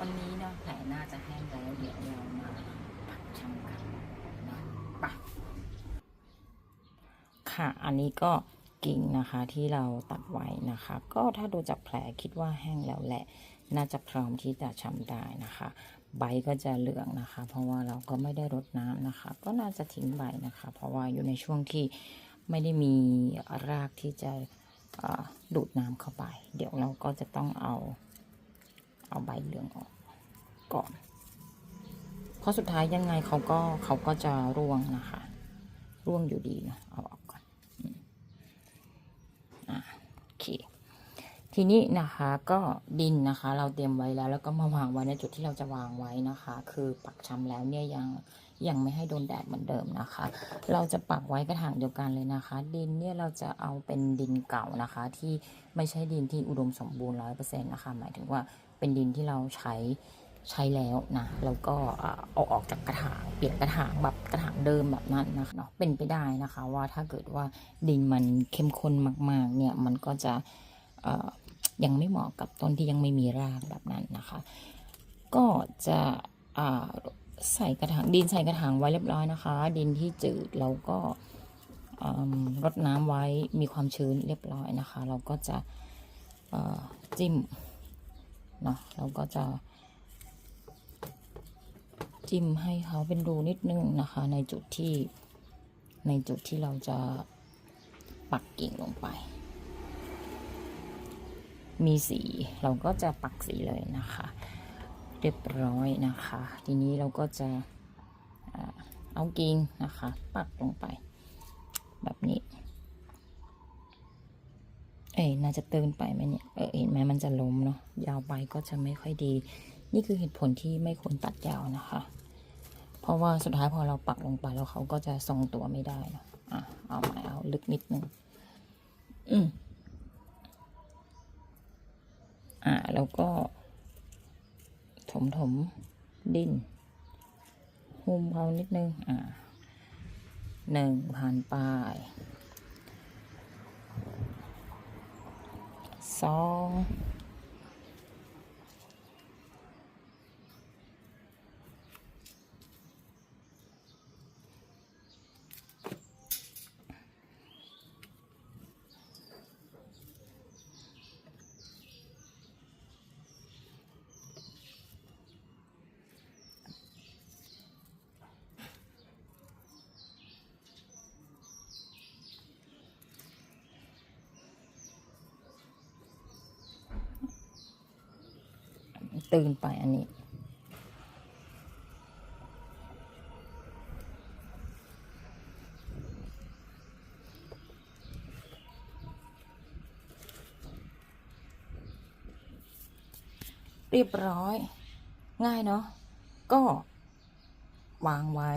วันนี้เนาะแผลน่าจะแห้งแล้วเดี๋ยวเรามาปักชำกันนะไปะค่ะอันนี้ก็กิ่งนะคะที่เราตัดไว้นะคะ ก็ถ้าดูจากแผลคิดว่าแห้งแล้วแหละ น่าจะพร้อมที่จะชำได้นะคะ ใบก็จะเหลืองนะคะ เพราะว่าเราก็ไม่ได้รดน้ำนะคะ ก็น่าจะทิ้งใบนะคะ เพราะว่าอยู่ในช่วงที่ไม่ได้มีรากที่จะดูดน้ำเข้าไป เดี๋ยวเราก็จะต้องเอา เอาใบเหลืองออกก่อน เพราะสุดท้ายยังไงเขาก็เขาก็จะร่วงนะคะ ร่วงอยู่ดีนะเอาออกก่อนอืมอะโอเคทีนี้นะคะก็ดินนะคะ เราเตรียมไว้แล้ว แล้วก็มาวางไว้ในจุดที่เราจะวางไว้นะคะ คือปักชำแล้วเนี่ยยัง ยังไม่ให้โดนแดดเหมือนเดิมนะคะ เราจะปักไว้กระถางเดียวกันเลยนะคะ ดินเนี่ยเราจะเอาเป็นดินเก่านะคะ ที่ไม่ใช่ดินที่อุดมสมบูรณ์ร้อยเปอร์เซ็นต์นะคะหมายถึงว่าเป็นดินที่เราใช้ใช้แล้วนะแล้วก็เอาออกจากกระถางเปลี่ยนกระถางแบบกระถางเดิมแบบนั้นนะคะเนาะเป็นไปได้นะคะ ว่าถ้าเกิดว่าดินมันเข้มข้นมาก ๆ เนี่ยมันก็จะยังไม่เหมาะกับต้นที่ยังไม่มีรากแบบนั้นนะคะ ก็จะ ใส่กระถางดินใส่กระถางไว้เรียบร้อยนะคะ ดินที่จืดเราก็รดน้ำไว้มีความชื้นเรียบร้อยนะคะ เราก็จะจิ้มเนาะเราก็จะ จิ้มให้เขาเป็นรูนิดนึงนะคะ ในจุดที่ในจุดที่เราจะปักกิ่งลงไป มีสีเราก็จะปักสีเลยนะคะ รียบร้อยนะคะ ทีนี้เราก็จะเอากิ่งนะคะ ปักลงไป แบบนี้ เอ้ยน่าจะเตือนไปไหมเนี่ยเออเห็นไหมมันจะล้มเนาะยาวไปก็จะไม่ค่อยดี นี่คือเหตุผลที่ไม่ควรตัดยาวนะคะ เพราะว่าสุดท้ายพอเราปักลงไปแล้วเขาก็จะทรงตัวไม่ได้เนอะอะเอาใหม่เอาลึกนิดนึงอืมอ่าแล้วก็ มถมดินหุ้มเขานิดนึง อ่าหนึ่งผ่านปลายสอง ตื่นไปอันนี้ เรียบร้อย ง่ายเนาะก็วางไว้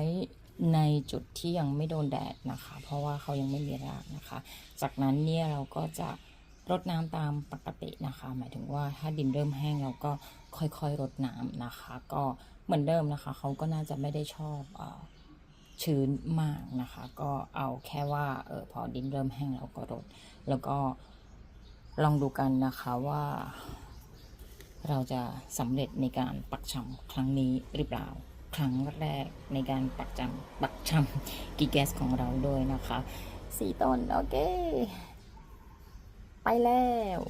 ในจุดที่ยังไม่โดนแดดนะคะ เพราะว่าเขายังไม่มีรากนะคะ จากนั้นเนี่ยเราก็จะรดน้ำตามปกติ นะคะ หมายถึงว่าถ้าดินเริ่มแห้งเราก็ค่อยๆรดน้ำนะคะ ก็เหมือนเดิมนะคะเขาก็น่าจะไม่ได้ชอบออชื้นมากนะคะ ก็เอาแค่ว่าเออพอดินเริ่มแห้งเราก็รด แล้วก็ลองดูกันนะคะว่า เราจะสำเร็จในการปักชำครั้งนี้หรือเปล่าครั้งแรกในการปักจำปักชำกีแกสของเราด้วยนะคะสี่ต้น โอเค ไปแล้ว